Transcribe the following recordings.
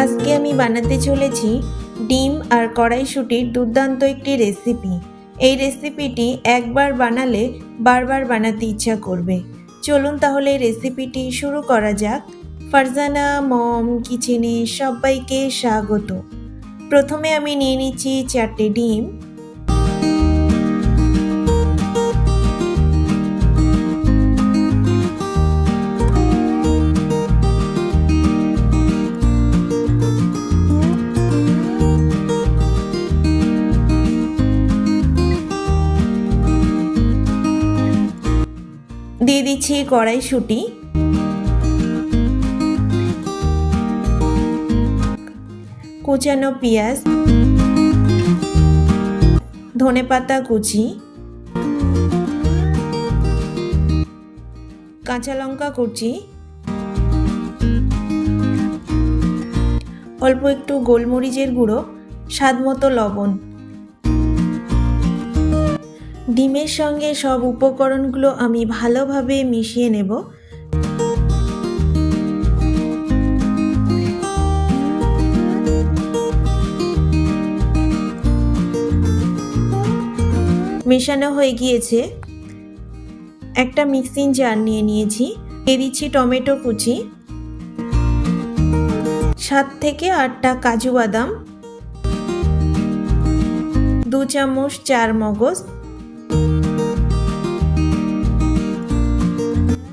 আজকে আমি বানাতে চলেছি ডিম আর কড়াইশুটির দুর্দান্ত একটি রেসিপি। এই রেসিপিটি একবার বানালে বারবার বানাতে ইচ্ছা করবে। চলুন তাহলে রেসিপিটি শুরু করা যাক। ফারজানা, মম, কিচেনে সবাইকে স্বাগত। প্রথমে আমি নিয়ে নিচ্ছি চারটে ডিম। দিয়ে দিচ্ছি কড়াইশুঁটি। কুচানো পেঁয়াজ ধনেপাতা কুচি, কাঁচা লঙ্কা কুচি, অল্প একটু গোলমরিচের গুঁড়ো স্বাদ মতো লবণ। ডিমের সঙ্গে সব উপকরণগুলো আমি ভালোভাবে মিশিয়ে নেব। মেশানো হয়ে গিয়েছে। একটা মিক্সিং জার নিয়ে নিয়েছি। দিয়ে দিচ্ছি টমেটো কুচি। সাত থেকে আটটা কাজু বাদাম। দু চামচ চার মগজ।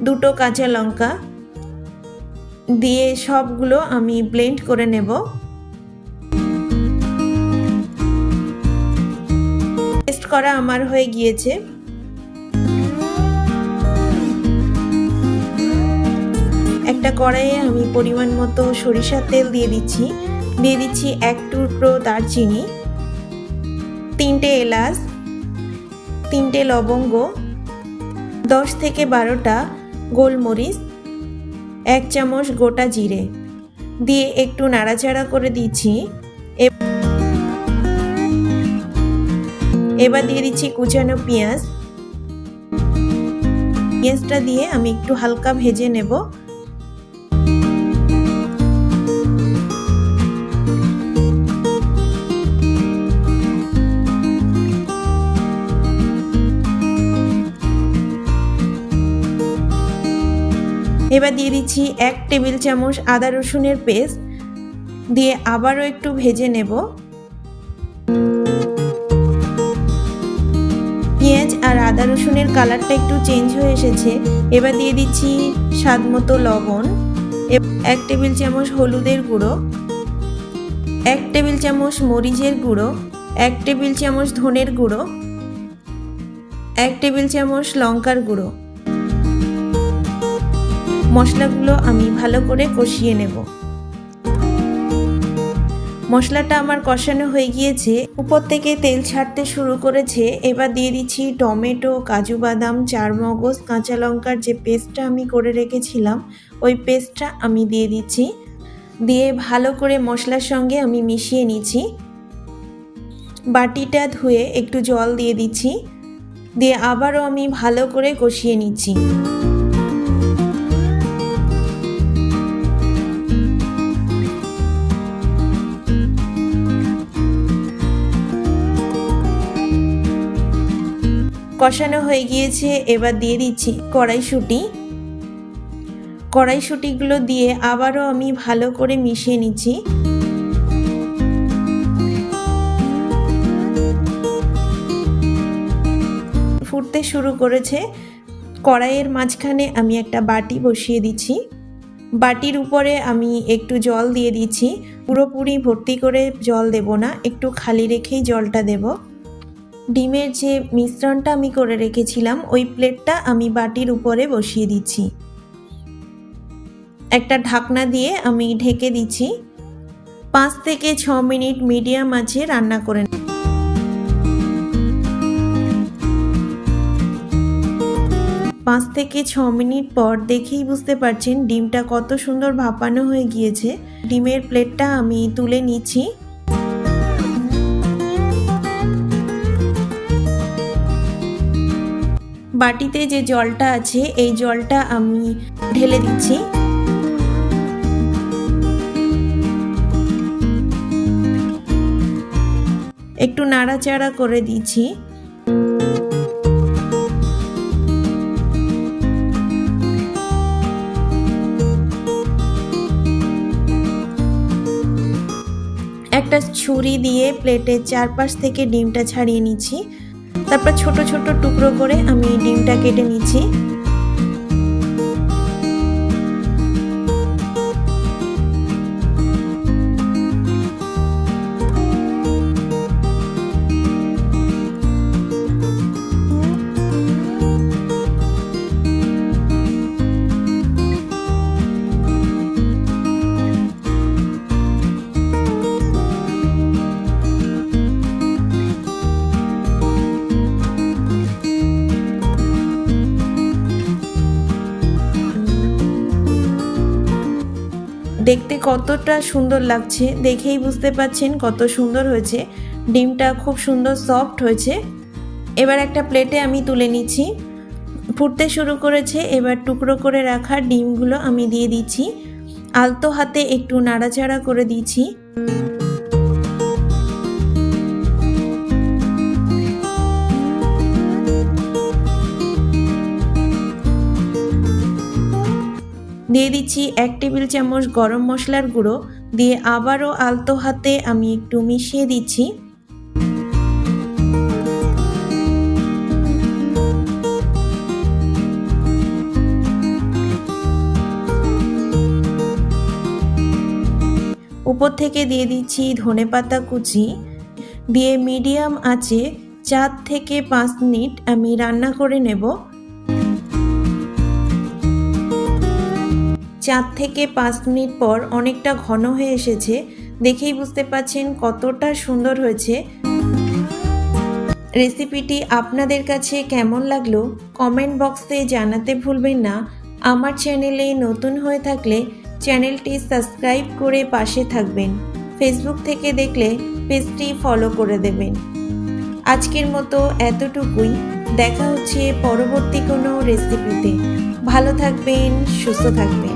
দুটো কাঁচা লঙ্কা দিয়ে সবগুলো আমি ব্লেন্ড করে নেব। টেস্ট করা আমার হয়ে গিয়েছে। একটা কড়াইয়ে আমি পরিমাণ মতো সরিষার তেল দিয়ে দিচ্ছি। দিয়ে দিচ্ছি এক টুকরো দারচিনি, তিনটে এলাচ, তিনটে লবঙ্গ, দশ থেকে বারোটা গোলমরিচ, এক চামচ গোটা জিরে দিয়ে একটু নাড়াচাড়া করে দিচ্ছি। এবার দিয়ে দিচ্ছি কুচানো পেঁয়াজ। পেঁয়াজটা দিয়ে আমি একটু হালকা ভেজে নেব। এবার দিয়ে দিচ্ছি এক টেবিল চামচ আদা রসুনের পেস্ট। দিয়ে আবারও একটু ভেজে নেব। পেঁয়াজ আর আদা রসুনের কালারটা একটু চেঞ্জ হয়ে এসেছে। এবার দিয়ে দিচ্ছি স্বাদ মতো লবণ। এক টেবিল চামচ হলুদের গুঁড়ো। এক টেবিল চামচ মরিচের গুঁড়ো। এক টেবিল চামচ ধনের গুঁড়ো। এক টেবিল চামচ লঙ্কার গুঁড়ো। মশলাগুলো আমি ভালো করে কষিয়ে নেব। মশলাটা আমার কষানো হয়ে গিয়েছে। উপর থেকে তেল ছাড়তে শুরু করেছে। এবার দিয়ে দিচ্ছি টমেটো, কাজু বাদাম, চারমগজ, কাঁচা লঙ্কার যে পেস্টটা আমি করে রেখেছিলাম, ওই পেস্টটা আমি দিয়ে দিচ্ছি। দিয়ে ভালো করে মশলার সঙ্গে আমি মিশিয়ে নিচ্ছি। বাটিটা ধুয়ে একটু জল দিয়ে দিচ্ছি। দিয়ে আবারও আমি ভালো করে কষিয়ে নিচ্ছি। কষানো হয়ে গিয়েছে, এবার দিয়ে দিচ্ছি কড়াইশুঁটি। কড়াইশুঁটিগুলো দিয়ে আবারও আমি ভালো করে মিশিয়ে নিচ্ছি। ফুটতে শুরু করেছে। কড়াইয়ের মাঝখানে আমি একটা বাটি বসিয়ে দিচ্ছি। বাটির উপরে আমি একটু জল দিয়ে দিচ্ছি। পুরোপুরি ভর্তি করে জল দেব না, একটু খালি রেখেই জলটা দেবো। ডিমের যে মিশ্রণটা আমি করে রেখেছিলাম, ওই প্লেটটা আমি বাটির উপরে বসিয়ে দিচ্ছি। একটা ঢাকনা দিয়ে আমি ঢেকে দিচ্ছি। পাঁচ থেকে ছ মিনিট মিডিয়াম আছে রান্না করে পাঁচ থেকে ছ মিনিট পর দেখেই বুঝতে পারছেন ডিমটা কত সুন্দর ভাপানো হয়ে গিয়েছে। ডিমের প্লেটটা আমি তুলে নিচ্ছি। বাটিতে যে জলটা আছে, এই জলটা আমি ঢেলে দিচ্ছি। একটু নাড়াচাড়া করে দিচ্ছি। একটা ছুরি দিয়ে প্লেটের চারপাশ থেকে ডিমটা ছাড়িয়ে নিচ্ছি। তারপর ছোট ছোট টুকরো করে আমি ডিমটা কেটে নিচ্ছি। দেখতে কতটা সুন্দর লাগছে দেখেই বুঝতে পাচ্ছেন কত সুন্দর হয়েছে। ডিমটা খুব সুন্দর সফট হয়েছে। এবার একটা প্লেটে আমি তুলে নিচ্ছি। ফুটতে শুরু করেছে, এবার টুকরো করে রাখা ডিমগুলো আমি দিয়ে দিচ্ছি। আলতো হাতে একটু নাড়াচাড়া করে দিচ্ছি। দিয়ে দিচ্ছি এক টেবিল চামচ গরম মশলার গুঁড়ো, দিয়ে আবারও আলতো হাতে আমি একটু মিশিয়ে দিচ্ছি। উপর থেকে দিয়ে দিচ্ছি ধনে পাতা কুচি, দিয়ে মিডিয়াম আঁচে চার থেকে পাঁচ মিনিট আমি রান্না করে নেব। চার থেকে পাঁচ মিনিট পর অনেকটা ঘন হয়ে এসেছে, দেখেই বুঝতে পাচ্ছেন কতটা সুন্দর হয়েছে। রেসিপিটি আপনাদের কাছে কেমন লাগল কমেন্ট বক্সে জানাতে ভুলবেন না। আমার চ্যানেলে নতুন হয়ে থাকলে চ্যানেলটি সাবস্ক্রাইব করে পাশে থাকবেন। ফেসবুক থেকে দেখলে পেজটি ফলো করে দেবেন। আজকের মতো এতটুকুই, দেখা হচ্ছে পরবর্তী কোনো রেসিপিতে। ভালো থাকবেন, সুস্থ থাকবেন।